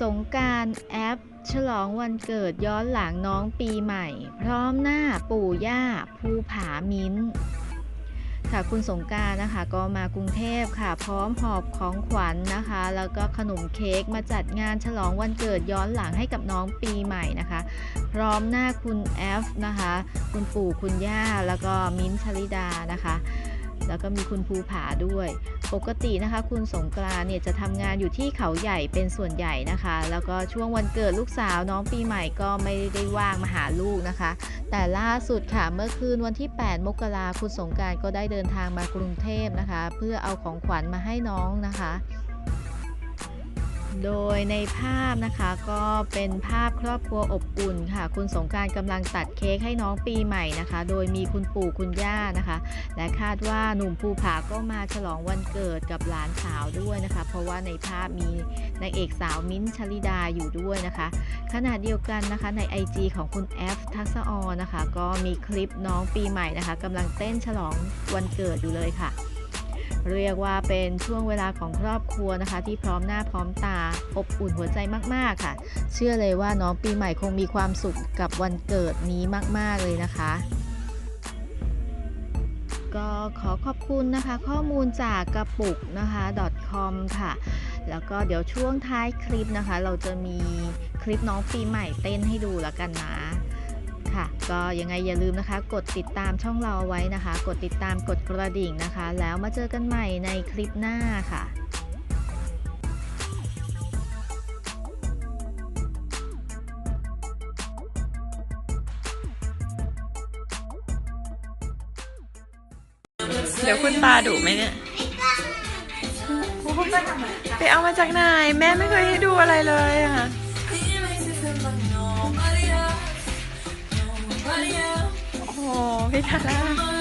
สงการแอป ฉลองวันเกิดย้อนหลังน้องปีใหม่ พร้อมหน้าปู่ย่าภูผามิ้น ค่ะคุณสงการนะคะก็มากรุงเทพค่ะ พร้อมหอบของขวัญนะคะ แล้วก็ขนมเค้กมาจัดงานฉลองวันเกิดย้อนหลังให้กับน้องปีใหม่นะคะ พร้อมหน้าคุณแอฟนะคะ คุณปู่คุณย่าแล้วก็มิ้นท์ชลิดานะคะ แล้วก็มีคุณภูผาด้วย ปกตินะคะ คุณสงกรานเนี่ยจะทำงานอยู่ที่เขาใหญ่เป็นส่วนใหญ่นะคะ แล้วก็ช่วงวันเกิดลูกสาวน้องปีใหม่ก็ไม่ได้ว่างมาหาลูกนะคะ แต่ล่าสุดค่ะเมื่อคืนวันที่ 8 มกราคุณสงการก็ได้เดินทางมากรุงเทพนะคะ เพื่อเอาของขวัญมาให้น้องนะคะ โดยในภาพนะคะก็เป็นภาพครอบครัวอบอุ่นค่ะ คุณสงการกำลังตัดเค้กให้น้องปีใหม่นะคะ โดยมีคุณปู่คุณย่านะคะ และคาดว่าหนุ่มภูผาก็มาฉลองวันเกิดกับหลานสาวด้วยนะคะ เพราะว่าในภาพมีนางเอกสาวมิ้นท์ชลิดาอยู่ด้วยนะคะ ขณะเดียวกันนะคะใน IG ของคุณแอฟทักษออนะคะ ก็มีคลิปน้องปีใหม่นะคะกำลังเต้นฉลองวันเกิดอยู่เลยค่ะ เรียกว่าเป็นช่วงเวลาของครอบครัวนะคะ ที่พร้อมหน้าพร้อมตาอบอุ่นหัวใจมาก ๆ ค่ะ เชื่อเลยว่าน้องปีใหม่คงมีความสุขกับวันเกิดนี้มาก ๆ เลยนะคะก็ขอขอบคุณนะคะ ข้อมูลจากกระปุกนะคะ .com ค่ะ แล้วก็เดี๋ยวช่วงท้ายคลิปนะคะ เราจะมีคลิปน้องปีใหม่เต้นให้ดูแล้วกันนะ ค่ะ ก็ยังไงอย่าลืมนะคะ กดติดตามช่องเราเอาไว้นะคะ กดติดตามกดกระดิ่งนะคะ แล้วมาเจอกันใหม่ในคลิปหน้าค่ะเดี๋ยวคุณตาดุไหมเนี่ยโอ้ยไปเอามาจากไหน แม่ไม่เคยให้ดูอะไรเลยอะ โอ้โหพี่ทาร่า